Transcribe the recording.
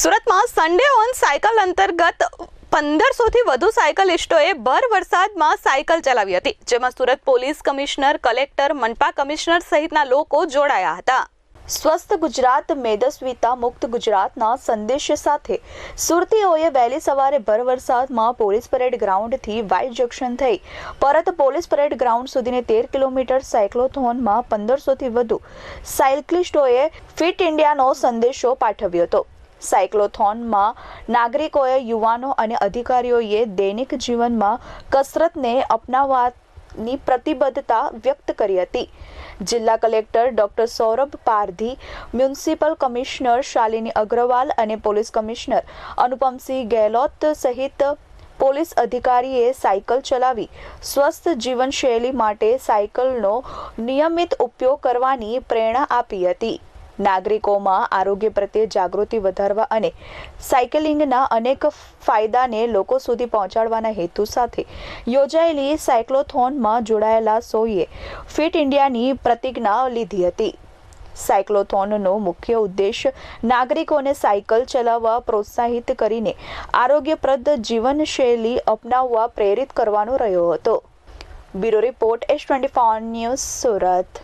સુરતમાં Sunday on cycle અંતર્ગત પંદરસોથી વધુ સાયકલિસ્ટોએ ભર વરસાદમાં સાયકલ ચલાવી હતી, જેમાં સુરત પોલીસ કમિશનર, કલેક્ટર, મનપા કમિશનર સહિતના લોકો જોડાયા હતા. સ્વસ્થ ગુજરાત, મેદસ્વીતા મુક્ત ગુજરાતના સંદેશ સાથે સુરતીઓએ વહેલી સવારે ભર વરસાદમાં પોલીસ પરેડ ગ્રાઉન્ડથી વાઇટ જંકશન થઈ, પરત પોલીસ પરેડ ગ્રાઉન્ડ સુધીને તેર કિલોમીટર સાયક્લોથોનમાં પંદરસોથી વધુ સાયકલિસ્ટોએ ફિટ ઇન્ડિયાનો સંદેશો પાઠવ્યો હતો. સાયક્લોથોનમાં નાગરિકોએ યુવાનો અને અધિકારીઓએ દૈનિક જીવનમાં કસરતને અપનાવવાની પ્રતિબદ્ધતા વ્યક્ત કરી હતી. જિલ્લા collector doctor Saurabh Pardhi, municipal commissioner Shalini Agrawal અને પોલીસ કમિશનર અનુપમસિંહ ગેહલોત સહિત પોલીસ અધિકારીએ સાયકલ ચલાવી સ્વસ્થ જીવનશૈલી માટે સાયકલનો નિયમિત ઉપયોગ કરવાની પ્રેરણા આપી હતી. નાગરિકોમાં આરોગ્ય પ્રત્યે જાગૃતિ વધારવા અને સાયકલિંગના અનેક ફાયદાને લોકો સુધી પહોંચાડવાના હેતુ સાથે યોજાયેલી સાયક્લોથોનમાં જોડાયેલા સોએ ફિટ ઇન્ડિયાની પ્રતિજ્ઞા લીધી હતી. સાયક્લોથોનનો મુખ્ય ઉદ્દેશ નાગરિકોને સાયકલ ચલાવવા પ્રોત્સાહિત કરીને આરોગ્યપ્રદ જીવનશૈલી અપનાવવા પ્રેરિત કરવાનો રહ્યો હતો. Bureau report S twenty news Surat.